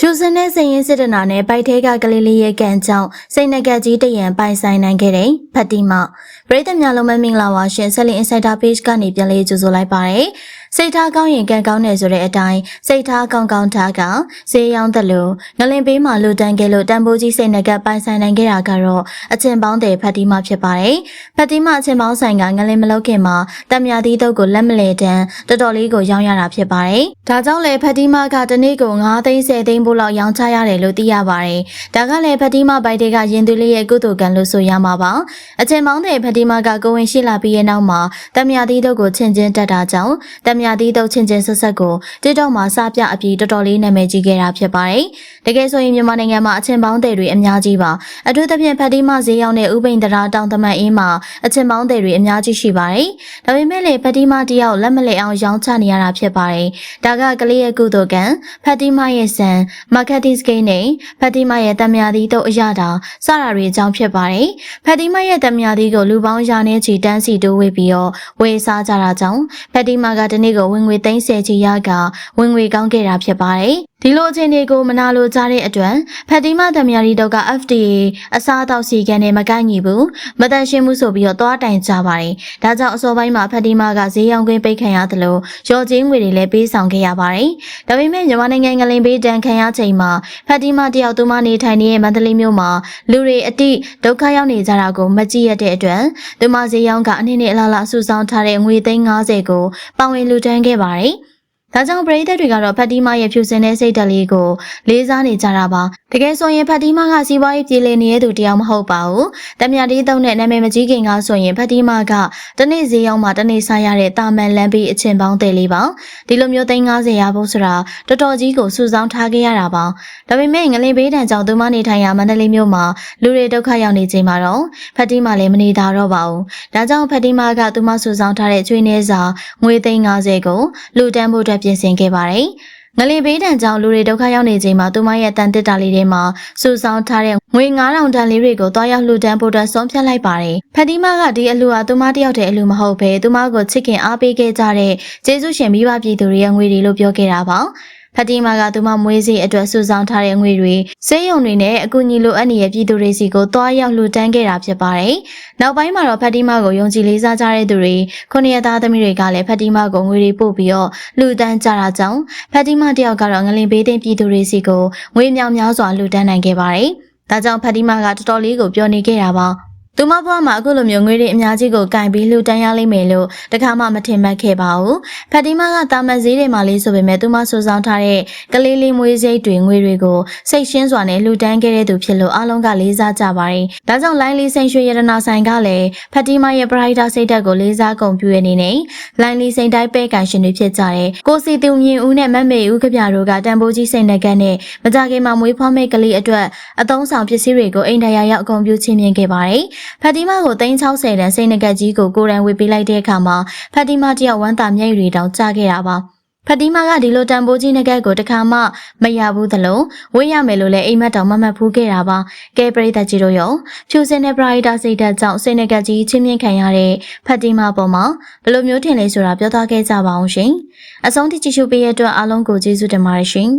ဖြူစင်တဲ့စိတ်ရင်းစစ်တနာနဲ့ပိုက်ထဲကကလေးလေးရဲ့ကံကြောင့်စိတ်နှကက်ကြီးတရံပိုင်ဆိုင်နိုင်ခဲ့တဲ့ဖတ်တီမပရိသတ်များလုံးမမင်္ဂလာပါရှင်ဆက်လင် Insider Page ကနေပြန်လေးကြိုဆိုလိုက်ပါတယ်စိတ်ထားကောင်းရင်ကံကောင်းတယ်ဆိုတဲ့အတိုင်းစိတ်ထားကောင်းကောင်းထားကဈေးရောင်းတယ်လို့ငလင်ပေးမှလူတန်းခဲ့လို့တန်ဖိုးကြီးစိတ်နှကက်ပိုင်ဆိုင်နိုင်ခဲ့တာကတော့အချင်းပေါင်းတဲ့ဖတ်တီမဖြစ်ပါတယ်ဖတ်တီမအချင်းပေါင်းဆိုင်ကငလင်မလုတ်ခင်မှာတံမြာသီးတုပ်ကိုလက်မလဲတန်းတော်တော်လေးကိုရောင်းရတာဖြစ်ပါတယ်ဒါကြောင့်လေဖတ်တီမကတနေ့ကို9သိန်း10သိန်းဖို့လောက်ရောင်းချရတယ်လို့သိရပါတယ်ဒါကလည်းဖတ်တီမဘိုက်တွေကရင်သွေးလေးရဲ့ကုသိုလ်ကံလို့ဆိုရမှာပါအချင်းပေါင်းတဲ့ဖတ်တီမကကိုဝင်ရှိလာပြီးရဲ့နောက်မှာတံမြာသီးတုပ်ကိုချင်းချင်းတက်တာကြောင့်တံမြာသီးတုပ်ချင်းချင်းဆက်ဆက်ကိုတိတော့မှာစပြအပြီးတော်တော်လေးနာမည်ကြီးခဲ့တာဖြစ်ပါတယ်တကယ်ဆိုရင်မြန်မာနိုင်ငံမှာအချင်းပေါင်းတဲ့တွေအများကြီးပါအထူးသဖြင့်ဖတ်တီမဈေးရောက်တဲ့ဥပိန်တရာတောင်သမတ်အင်းမှာအချင်းပေါင်းတဲ့တွေအများကြီးရှိပါတယ်ဒါပေမဲ့လေဖတ်တီမတယောက်လက်မလဲအောင်ရောင်းချနေရတာဖြစ်ပါတယ်ဒါကကလေးရဲ့ကုသိုလ်ကံဖတ်တီမရဲ့ဆန်မာကတ်တီစကိန်းနဲ့ဖတ်တီမရဲ့တံမြာသီးတို့အရတာစတာတွေအကြောင်းဖြစ်ပါတယ်ဖတ်တီမရဲ့တံမြာသီးကိုလူပေါင်းရာနဲ့ချီတန်းစီတိုးဝေပြီးတော့ဝေစားကြတာကြောင့်ဖတ်တီမကဒီနေ့ကိုဝင်ငွေ30ချီရကဝင်ငွေကောင်းခဲ့တာဖြစ်ပါတယ်ဒီလိုအခြေအနေကိုမနာလိုကြတဲ့အတွက်ဖတ်တီမတံမြာရီတို့က FDA အစားအသောက်စီကံနဲ့မကိုက်ညီဘူးမတန်ရှင်းမှုဆိုပြီးတော့သွားတိုင်ကြပါတယ်ဒါကြောင့်အစောပိုင်းမှာဖတ်တီမကဈေးရောင်းခွင့်ပိတ်ခံရသလိုရော်ချင်းငွေတွေလည်းပေးဆောင်ခဲ့ရပါတယ်ဒါပေမဲ့မြန်မာနိုင်ငံငလင်ပေးတန်ခံရချိန်မှာဖတ်တီမတယောက်သူမနေထိုင်နေတဲ့မန္တလေးမြို့မှာလူတွေအတိဒုက္ခရောက်နေကြတာကိုမကြည့်ရတဲ့အတွက်သူမဈေးရောင်းကအနည်းနဲ့အလားလားစုဆောင်းထားတဲ့ငွေသိန်း90ကိုပါဝင်လူတန်းခဲ့ပါတယ် ဒါကြောင့်ပရိသတ်တွေကတော့ဖတ်တီမာရဲ့ဖြူစင်တဲ့စိတ်ဓာတ်လေးကိုလေးစားနေကြတာပါတကယ်ဆိုရင်ဖတ်တီမာကစီးပွားရေးပြည်လည်နေတဲ့သူတယောက်မဟုတ်ပါဘူးတမယာတီးသုံးတဲ့နာမည်မကြီးခင်ကဆိုရင်ဖတ်တီမာကတနေ့ဈေးရောက်မှတနေ့စားရတဲ့တာမန်လမ်းပြီးအချင်းပေါင်းတယ်လေးပါဒီလိုမျိုးသိန်း90ရဖို့ဆိုတာတော်တော်ကြီးကိုစုဆောင်းထားခဲ့ရတာပါဒါပေမဲ့ငလင်ဘေးတန်ကြောင့်သူမနေထိုင်ရာမန္တလေးမြို့မှာလူတွေဒုက္ခရောက်နေချိန်မှာတော့ဖတ်တီမာလည်းမနေတာတော့ပါဘူးဒါကြောင့်ဖတ်တီမာကသူမစုဆောင်းထားတဲ့ချွေးနှဲစာငွေသိန်း90ကိုလူတန်းဖို့အတွက်ပြင်ဆင်ခဲ့ပါတယ်ငလင်ဘေးတန်ကြောင့်လူတွေဒုက္ခရောက်နေချိန်မှာသူမရဲ့တန်တစ်တာလေးထဲမှာစုဆောင်းထားတဲ့ငွေ9000တန်လေးတွေကိုတွားရောက်လှူဒန်းဖို့အတွက်ဆုံးဖြတ်လိုက်ပါတယ်။ဖတ်တီမာကဒီအလူဟာသူမတယောက်တည်းအလူမဟုတ်ဘဲသူမကိုချစ်ခင်အားပေးခဲ့ကြတဲ့ကျေးဇူးရှင်မိဘပြည်သူတွေရဲ့ငွေတွေလို့ပြောခဲ့တာပါ။ ဖတ်တီမာကသူမမွေးစီအတွက်စုဆောင်းထားတဲ့ငွေတွေစေယုံတွေနဲ့အကူအညီလိုအပ်နေတဲ့ပြည်သူတွေစီကိုတွားရောက်လှူဒန်းခဲ့တာဖြစ်ပါတယ်။နောက်ပိုင်းမှာတော့ဖတ်တီမာကိုယုံကြည်လေးစားကြတဲ့သူတွေခုနှစ်ရသားသမီးတွေကလည်းဖတ်တီမာကိုငွေတွေပို့ပြီးတော့လှူဒန်းကြတာကြောင့်ဖတ်တီမာတယောက်ကတော့ငလင်ဘေးသိမ်းပြည်သူတွေစီကိုငွေမြောင်များစွာလှူဒန်းနိုင်ခဲ့ပါတယ်။ဒါကြောင့်ဖတ်တီမာကတော်တော်လေးကိုပြောနေခဲ့တာပါ။ သူမဘွားမှာအခုလိုမျိုးငွေတွေအများကြီးကိုကင်ပြီးလှူဒန်းရလိမ့်မယ်လို့တခါမှမထင်မှတ်ခဲ့ပါဘူး။ဖတ်တီမာကတာမန်ဈေးတွေမှာလေးဆိုပေမဲ့သူမစူဆောင်းထားတဲ့ကလေးလေးမွေးစိတ်တွေငွေတွေကိုစိတ်ရှင်းစွာနဲ့လှူဒန်းခဲ့တဲ့သူဖြစ်လို့အားလုံးကလေးစားကြပါတယ်။ဒါကြောင့်လိုင်းလီစိန်ရွှေရတနာဆိုင်ကလည်းဖတ်တီမာရဲ့ပရိုက်တာစိတ်ဓာတ်ကိုလေးစားကုန်ပြုရနေနေလိုင်းလီစိန်တိုင်းပဲကန်ရှင်တွေဖြစ်ကြတဲ့ကိုစီသူမြင့်ဦးနဲ့မတ်မေဦးကပြတို့ကတန်ဖိုးကြီးစိန်နကတ်နဲ့မကြခင်မှာမွေးဖွားမဲ့ကလေးအတွက်အသုံးဆောင်ပစ္စည်းတွေကိုအိမ်တရားရောက်အကုန်ပြုချင်းမြင်ခဲ့ပါတယ်။ဖတ်တီမာကို360တန်စိတ်နကတ်ကြီးကိုကိုရန်ဝေပေးလိုက်တဲ့အခါမှာဖတ်တီမာတယောက်ဝမ်းသာမျက်ရည်တွေတောင်ကျခဲ့တာပါဖတ်တီမာကဒီလိုတန်ဖိုးကြီးနဂတ်ကိုတခါမှမရဘူးသလိုဝေးရမယ်လို့လည်းအိမ်မက်တော်မမှတ်ဖူးခဲ့တာပါကဲပရိသတ်ကြီးတို့ရောဖြူစင်တဲ့ပရိုက်တာစိတ်ဓာတ်ကြောင့်စိတ်နဂတ်ကြီးချင်းမြင့်ခံရတဲ့ဖတ်တီမာပေါ်မှာဘယ်လိုမျိုးထင်လဲဆိုတာပြောသားခဲ့ကြပါအောင်ရှင်အဆုံးထိကြည့်ရှုပေးရတဲ့အတွက်အားလုံးကိုကျေးဇူးတင်ပါတယ်ရှင်